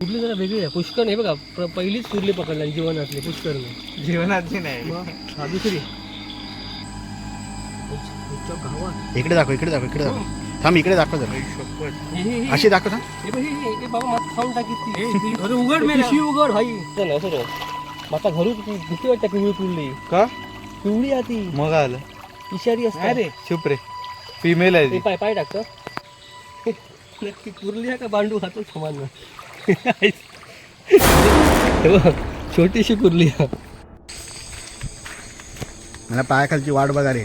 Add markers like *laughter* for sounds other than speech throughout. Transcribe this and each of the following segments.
कुठली जरा वेगळी आहे. पुष्कर नाही बघा प- पहिलीच कुर्ली पकडला जीवनातली पुष्करने. जीवनातली नाही. मग हा दुसरी. गावात. इकडे दाखव इकडे दाखव इकडे दाखव. थांब इकडे दाखव जरा. हे- हे- हे- अशी दाखव थांब. हे बघ, हे- हे- हे बाबा मात खाऊन टाकी ती. अरे उघड हे मेला. पिशवी उघड भाई चल असं रे माता घरू ती भीती वाटते पिवळी कुर्ली का? पिवळी आहे ती. मग आलं. इशारी असते. अरे चुप रे. फिमेल आहे ते. पाय पाय टाकतं नक्की कुर्ली आहे का बांडू खातो समान हे छोटीशी कुर्ली. मला पायाखालची वाट बघा रे.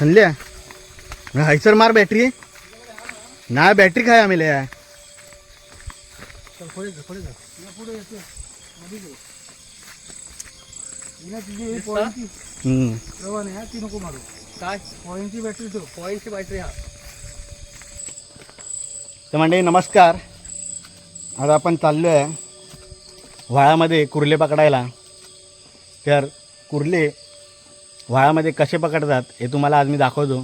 थंडल्या? हायसर मार बॅटरी नाही बॅटरी खाय आम्ही लय. चल, पुढे जा पुढे जा. हम्म. ती नको मारू. काय? पॉईंटची बॅटरी ठेव पॉईंटची बॅटरी हा. तर मंडळी नमस्कार. आज आपण चाललो आहे व्हाळामध्ये कुर्ले पकडायला. तर कुर्ले व्हाळामध्ये कसे पकडतात हे तुम्हाला आज मी दाखवतो.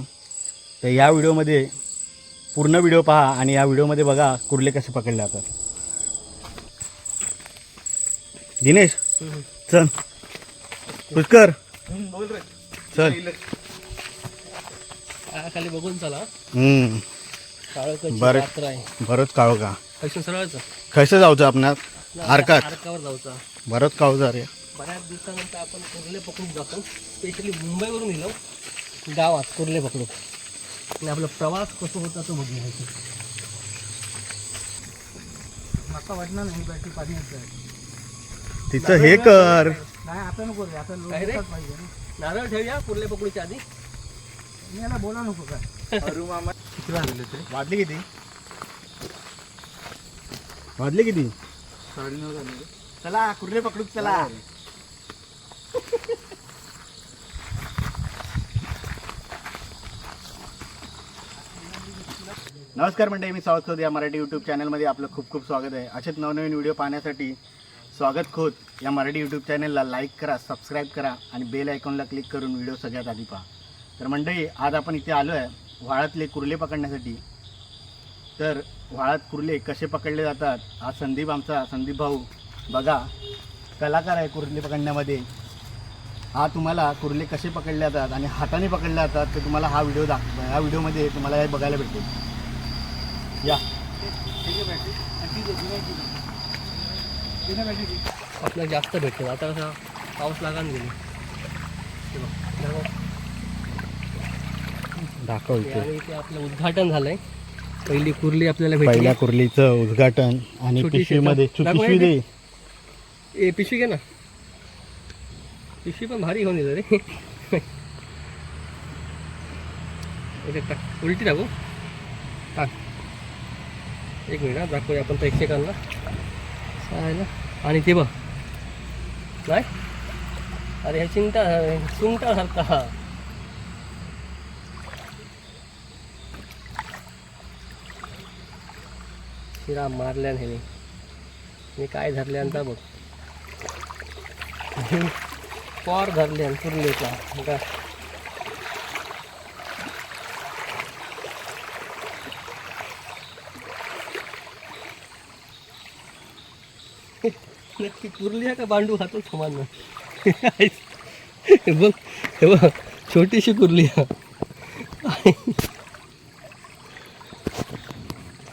तर या व्हिडिओमध्ये पूर्ण व्हिडिओ पहा आणि या व्हिडिओमध्ये बघा कुर्ले कसे पकडले जातात. दिनेश चल. पुष्कर. बोल रे. चल. खाली बघून चला. बरं. बरंच काळो का पैसून सरळचं. कसं जाऊचं आपणात आरकात आरकावर जाऊचा. बरंच काळो जा रे. बऱ्याच दिवसानंतर आपण कुर्ले पकडून जातो. स्पेशली मुंबईवरून गेलो गावात कुर्ले पकडू आणि आपला प्रवास कसं होता तो इथे. आता वाटणार नाही बॅटरी पाणी तिचं हे कर. नाही? लोकांनाच पाहिजे ना. नारळ ठेवूया कुर्ले पकडूच्या आधी. मी याला बोला नको काय अरू मामा. किती वाजले ते? वाजले किती? वाजले किती? साडेनऊ झाले. चला कुर्ले पकडू चला. नमस्कार मंडळी मी सावध खोत या मराठी यूट्यूब चॅनलमध्ये आपलं खूप खूप स्वागत आहे. असेच नवनवीन व्हिडिओ पाहण्यासाठी स्वागत खोत या मराठी यूट्यूब चॅनलला लाईक करा सबस्क्राईब करा आणि बेल आयकॉनला क्लिक करून व्हिडिओ सगळ्यात आधी पहा. तर मंडळी आज आपण इथे आलो आहे व्हाळातले कुर्ले पकडण्यासाठी. तर व्हाळात कुर्ले कसे पकडले जातात हा संदीप आमचा संदीप भाऊ. बघा कलाकार आहे कुर्ले पकडण्यामध्ये. हा तुम्हाला कुर्ले कसे पकडले जातात आणि हाताने पकडले जातात ते तुम्हाला हा व्हिडिओ दाख ह्या व्हिडिओमध्ये तुम्हाला हे बघायला भेटेल या. आपल्याला जास्त भेटतो. आता कसा पाऊस लागान गेली. बघ, बघ. दाखव ते आणि इथे आपलं उद्घाटन झालंय. पहिली कुर्ली आपल्याला भेटली. पहिल्या कुर्लीचं उद्घाटन आणि छोटीशी पिशवीमध्ये? दाखव पिशवी दे. ए पिशवी घे ना. पिशवी पण भारी घेऊन येतो रे. ओके टाक. उलटी टाकू? टाक. एक मिनिट हा दाखवूया आपण प्रेक्षकांना ना आणि ते बघ. नाही अरे ह्या चिंता चिंता सारखा शिरा मारल्यान ह्याने. मी काय धरल्यानंतर बघ. पॉर धरल्यान पुरलेचा का नक्की कुरली का बांडू खातो समान बघ हे बघ छोटीशी कुर्ली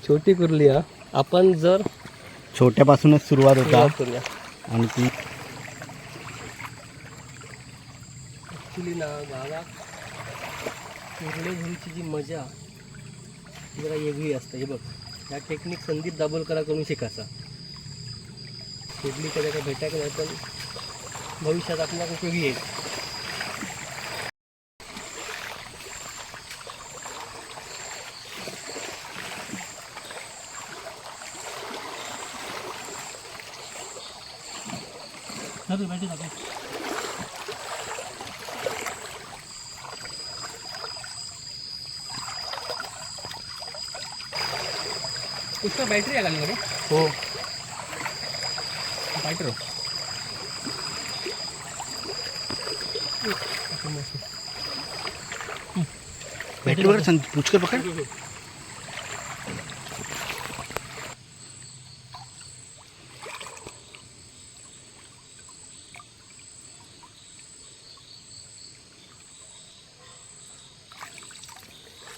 छोटी कुरली हा आपण जर छोट्यापासूनच सुरुवात होता. करूया. आणि ती ॲक्च्युली ना गावात कुर्ले घरीची जी मजा जरा वेगळी असते. हे बघ ह्या टेक्निक संदीप दाभोलकराकडून शिकायचा. कुर्ली कधी काय भेटायला नाही पण भविष्यात आपल्याला उपयोगी येईल धर, बैठी टाका. उसका बैटरी आहे गाडीमध्ये हो. बैटरी बॅटरी बघा संदीप पुष्कर पकड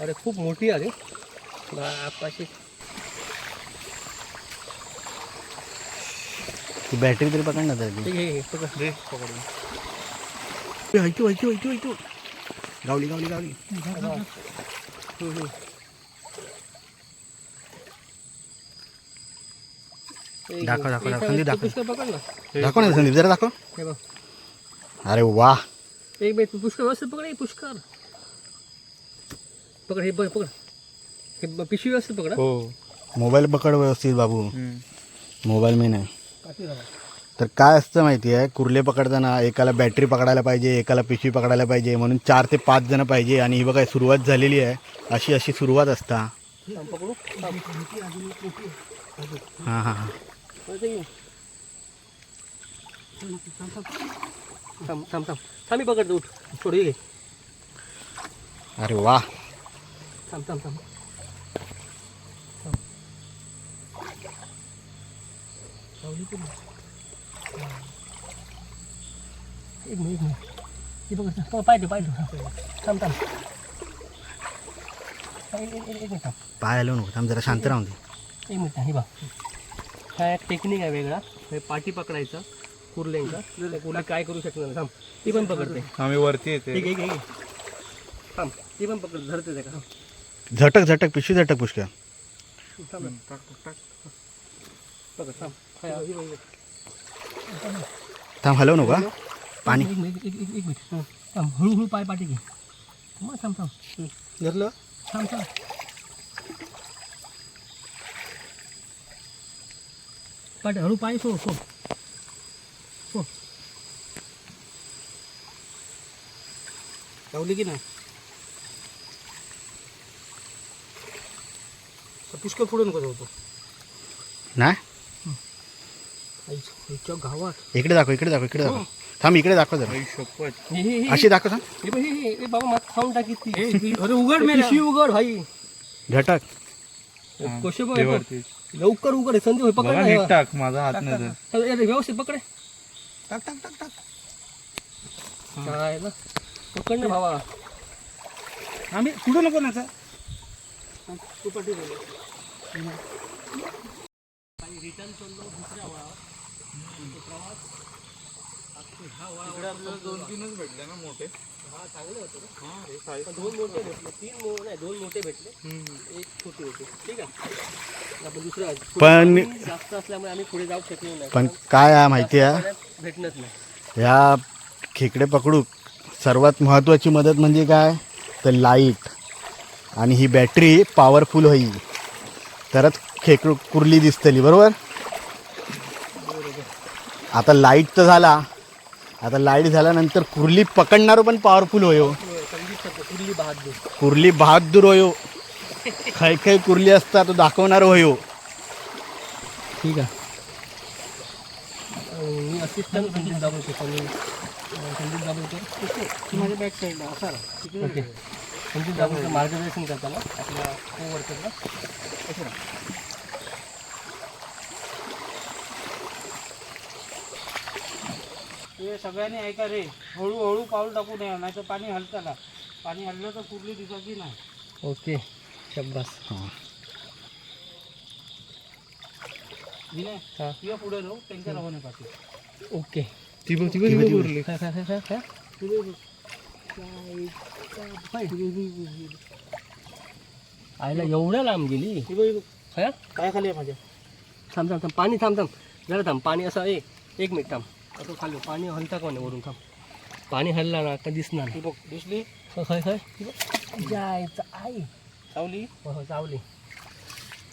अरे खूप मोठी आली बापाशी ती बॅटरी तरी पकड ना आहे पकड. दे पकडून ऐकू ऐकू ऐकू ऐकू. गावली गावली गावली. दाखव, दाखव, दाखव, संदीप दाखव. पकड ना. दाखव ना संदीप जरा दाखव. हे बघ. अरे वा. एक मिनिट तू पुष्कर व्यवस्थित पकड हे पुष्कर पकड हे बघ पकड. हे ब- पिशवी व्यवस्थित पकड हा. मोबाईल पकड व्यवस्थित बाबू. मोबाईल मी नाही. तर काय असतं माहिती आहे कुर्ले पकडताना एकाला बॅटरी पकडायला पाहिजे एकाला पिशवी पकडायला पाहिजे म्हणून चार ते पाच जण पाहिजे. आणि ही बघा सुरुवात झालेली आहे. अशी अशी सुरुवात असता. हां हां हां. परत ये. थांब थांब थांब. थांब मी पकडतो उठ. सोड घे अरे वा. थांब थांब थांब? एक मिनिट एक मिनिट. हे बघ पाय ठेव थांब थांब. एक मिनिट पाय आलो नको थांब जरा शांत राहून दे. एक मिनिट हे बघ. हा एक टेक्निक आहे वेगळा. हे पाठी पकडायचा कुर्ल्यांचा कुर्ले काय करू शकणार. थांब. ती पण पकडते. आम्ही वरती येते. ठीक आहे थांब. ती पण पकड धरते का थांब. झटक झटक पिशवी झटक पुष्कर थांब हलव नको. पाणी. एक मिनिट एक एक- एक मिनिट. थांब हळूहळू पाय पाठी घे. मग थांब थांब. धरलं? थांब थांब. पाठ हळू पाय सो सो सो लावली की नाही? पुष्कळ पुढे नको जाऊ तो. आईच्या गावात. इकडे दाखव इकडे दाखव इकडे दाखव. थांब इकडे दाखव जरा. शपथ हे हे हे. अशी दाखव थांब. हे बघ, हे हे हे बाबा मला खाऊन टाकी ती. अरे उघड पिशवी उघड भाई. झटक कसे बघ ते हे बघ. वरती. लवकर उघड हे संदीप होय, पकड बघा ना नीट हे. टाक माझा हात नाही जात. अरे, अरे, व्यवस्थित पकड. टाक टाक टाक टाक. काय ना पकड ना भावा. आम्ही पुढे नको ना आता. तू आणि रिटर्न चाललो दुसऱ्या वळावर इकडे आपल्याला दोन तीनच भेटले ना मोठे हा चांगले होते पण दोन मोठे भेटले तीन मो नाही दोन मोठे भेटले एक ठीक आहे आपण पण- जास्त असल्यामुळे आम्ही पुढे जाऊ शकलो नाही पण काय आहे माहिती आहे? भेटणंच नाही ह्या खेकडे पकडू सर्वात महत्त्वाची मदत म्हणजे काय? तर लाइट आणि ही बॅटरी पॉवरफुल होईल तरच खेकडू कुर्ली दिसतली बरोबर? आता लाइट तर झाला. आता लाइट झाल्यानंतर कुर्ली पकडणारो पण पॉवरफुल होयो सत्य कुर्ली बहादूर कुर्ली बहादूर होयो खै खै कुर्ली असता तो दाखवणार होयो ठीक आहे. मी असिस्टंट संदीप दाबोलकर संदीप दाबोलकर. माझ्या बॅक साईडला असा ओके. मार्गदर्शन करताना आपल्या को। वर्करला ते सगळ्यांनी ऐका रे हळूहळू पाऊल टाकू नये नाही तर पाणी हलताला पाणी हललं तर कुठली दिसायची नाही. ओके शब्बास. हाँ. विनय हाँ. किंवा पुढे राहू त्यांच्या रवाने पाठी ओके. ती बघ ती बघ, आईला एवढ्या लांब गेली? हा? काय खाली आहे माझ्या. थांब थांब थांब. पाणी थांब थांब. जरा थांब. पाणी असं ए एक मिनिट थांब. असं खाली. पाणी हलता का नाही वरून थांब. पाणी हलला ना का दिसणार ती बघ दिसली? खय खय जायचं आई. सावली हो हो चावली.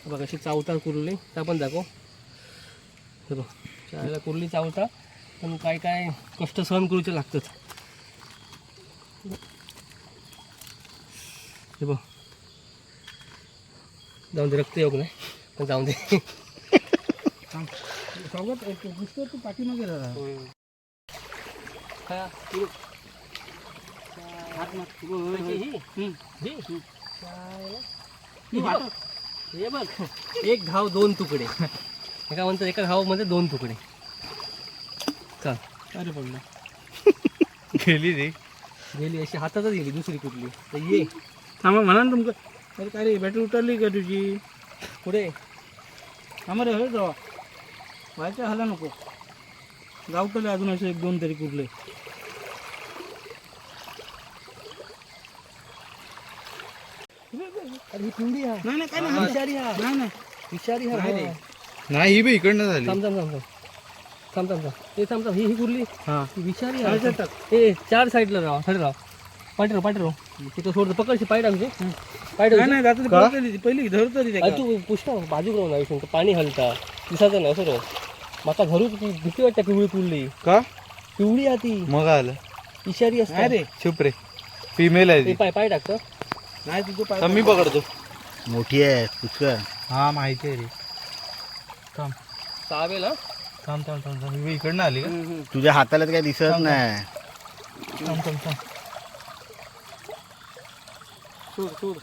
बघ अशी चावता कुर्ली. त्या पण दाखव. हे बघ चायला कुर्ली चावता. पण काय काय कष्ट सहन करूचे लागतात. हे बघ. जाऊन दे रक्त योग नाही पण जाऊन दे. तू पाठीमागे हा, ही बघ. ही, बघ. बघ. एक घाव दोन तुकडे. एका म्हणतात एका घावामध्ये दोन तुकडे. का अरे पडलं *laughs* गेली रे. गेली अशी हातातच गेली दुसरी कुठली? तर ये. थांबा म्हणा ना तुमचं. अरे काय रे बॅटरी उतरली का तुझी? पुढे थांबा रे हो जावा. व्हायचं हाला नको. गावटले अजून असे एक दोन तरी कुठले. अरे ही पिवळी हा नाही नाही काय हा, विषारी हा नाही नाही. विषारी हा नाही. हा. नाही ही बी इकडनं झाली. थांब थांब थांब थांब. थांब थांब थांब. हे थांब थांब. ही ही कुर्ली हा. ही विषारी हा, टाक. चार साईडला राहा. साईड राहा. पाठी राहा पाठी राहा. तिथं सोडतो. पकडशी पाय टाकतो पाय नाही टाकतो पहिली धरत ती अरे. तू पुष्टा बाजूक राहून आयुष्य पाणी हलता. दिसायचं नाही असं राहू माका धरू ती भीती वाटते पिवळी कुर्ली का? पिवळी हा ती. मग आलं. विषारी नाही असते रे. चुप रे. फिमेल आहे ते. पाय पाय टाकतं नाही तुझं पाय मी पकडतो. मोठी आहे पुष्कळ. हा माहिती आहे रे. थांब. चावेल हा. थांब थांब थांब थांब. ही इकडनं आली का. तुझ्या हाताला तर काही दिसत नाही. थांब थांब थांब. सोड सोड.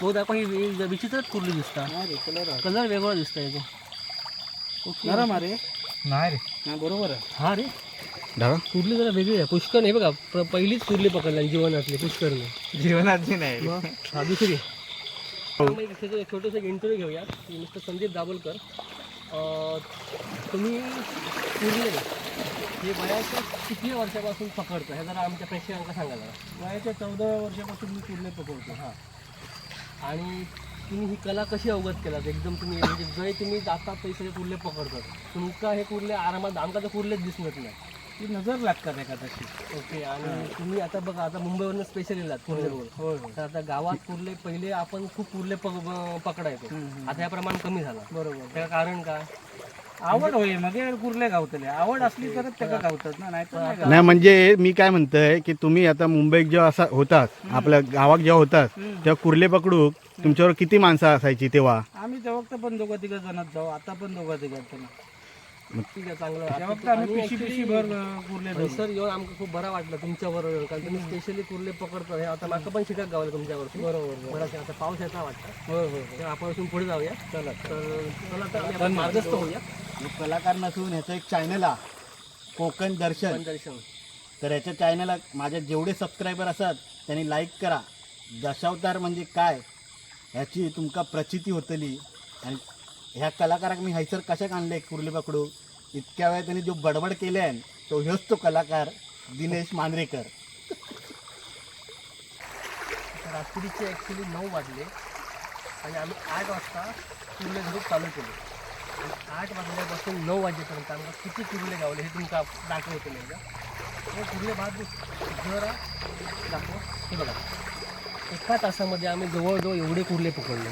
तो दाखवा ही वि- विचित्रच कुर्ली दिसता. नाही रे कलर कलर वेगळा दिसता याचा ओके. नरम अरे नाही रे. बरोबर आहे. हा रे. ढा कुर्ली जरा वेगळी आहे. पुष्कर हे बघा प- पहिलीच कुर्ली पकडला जीवनातली पुष्करने जीवनाची नाही. मग? हा दुसरी. छोटंसं एक इंटरव्ह्यू घेऊया की मिस्टर संदीप दाभोलकर. तुम्ही कुर्ले हे वयाच्या किती वर्षापासून पकडता? हे जरा आमच्या प्रेक्षकांना सांगा जरा. वयाच्या चौदा वर्षापासून मी कुर्ले पकडतो. हां. आणि तुम्ही ही कला कशी अवगत केलात? एकदम तुम्ही म्हणजे जय तुम्ही जाता ते सगळे कुर्ले पकडतात. तुमका हे कुर्ले आरामात आमका तर कुर्लेच दिसत नाही. ती नजर लागतात एका तशी ओके आणि तुम्ही आता बघा आता मुंबईवरून स्पेशल होय होय तर आता गावात कुर्ले पहिले आपण खूप कुर्ले पकडायचो. आता हे प्रमाण कमी झालं. बरोबर. त्याचं कारण काय? आवड होय मग कुर्ले गावतले. आवड असली तरच त्याला गावतात ना नाही तर नाही गावत. नाही म्हणजे मी काय म्हणतोय की तुम्ही आता मुंबईत जेव्हा असा होतात आपल्या गावात जेव्हा होतात तेव्हा कुर्ले पकडू तुमच्यावर किती माणसं असायची तेव्हा? आम्ही तेव्हा तर पण दोघं तिघं जणात जाऊ आता पण दोघं तिघं सर येऊन आमका खूप बरं वाटलं तुमच्या बरोबर कारण तुम्ही स्पेशली कुर्ले पकडतो हे आता माका पण शिकत गावलं तुमच्यावरती. बरोबर बरं आता पाऊस येता वाटतं. होय होय तर आपण इथून पुढे जाऊया. चला तर चला मार्गस्थ होऊया. हे कलाकार नसून ह्याचं एक चॅनल आहे कोकण दर्शन. दर्शन. तर ह्याच्या चॅनलला माझे जेवढे सबस्क्रायबर असतात त्यांनी लाईक करा. दशावतार म्हणजे काय? ह्याची तुमका प्रचिती होतली. आणि ह्या कलाकाराक मी हैसर कशाक आणले कुर्ली पकडू इतक्या वेळा त्यांनी जो बडबड केले आहे तो ह्योच तो कलाकार दिनेश मांद्रेकर. रात्रीचे ॲक्च्युली नऊ वाजले आणि आम्ही आठ वाजता कुर्ले धरून चालू केले. आणि आठ वाजल्यापासून नऊ वाजेपर्यंत आम्हाला किती कुर्ले गावले हे तुमचा दाखवतो नाही का हे कुर्ले भात जरा दाखव. हे बघा. एका तासामध्ये आम्ही जवळजवळ एवढे कुर्ले पकडले.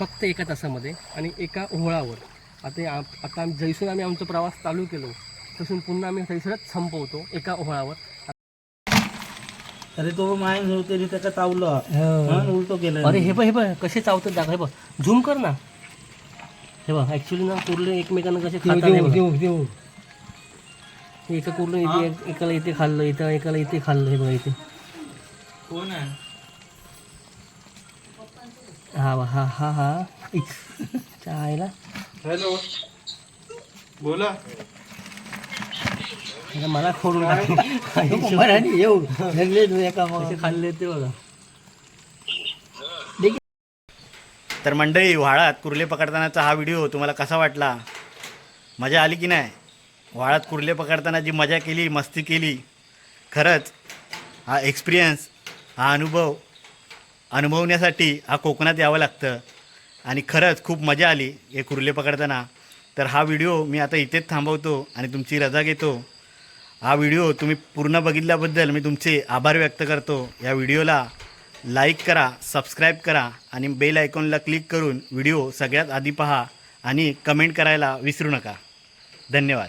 फक्त एका तासामध्ये आणि एका ओहळावर आता आता आम्ही जैसून आम्ही आमचा प्रवास चालू केलो. तसून पुन्हा आम्ही थैसरच संपवतो एका ओहळावर अरे तो माय होते त्याचा चावलं. म्हणून उलटो केलं. अरे हे बघ हे बघ कसे चावतात दाखव हे बघ. झूम कर ना. हे बघ ऍक्च्युली ना कुर्ले एकमेकांना कसे खातात हे बघ. हे एका कुर्ले इथे एकाला इथे खाल्लं इथं एकाला इथे खाल्लं हे बघा इथे. कोण आहे? हा हा हा हा. चायला. हॅलो. बोला. मला खोडून टाकले. येऊ. लागले तू एका खाल्ले ते बघा. तर मंडळी व्हाळात कुर्ले पकडतानाचा हा व्हिडिओ तुम्हाला कसा वाटला? मजा आली की नाही? व्हाळात कुर्ले पकडताना जी मजा केली मस्ती केली खरंच हा एक्सपिरियन्स हा अनुभव अनुभवण्यासाठी हा कोकणात यावं लागतं. आणि खरंच खूप मजा आली हे कुर्ले पकडताना. तर हा व्हिडिओ मी आता इथेच थांबवतो आणि तुमची रजा घेतो. हा व्हिडिओ तुम्ही पूर्ण बघितल्याबद्दल मी तुमचे आभार व्यक्त करतो. या व्हिडिओला लाईक करा सबस्क्राईब करा आणि बेल आयकॉनला क्लिक करून व्हिडिओ सगळ्यात आधी पहा आणि कमेंट करायला विसरू नका. धन्यवाद.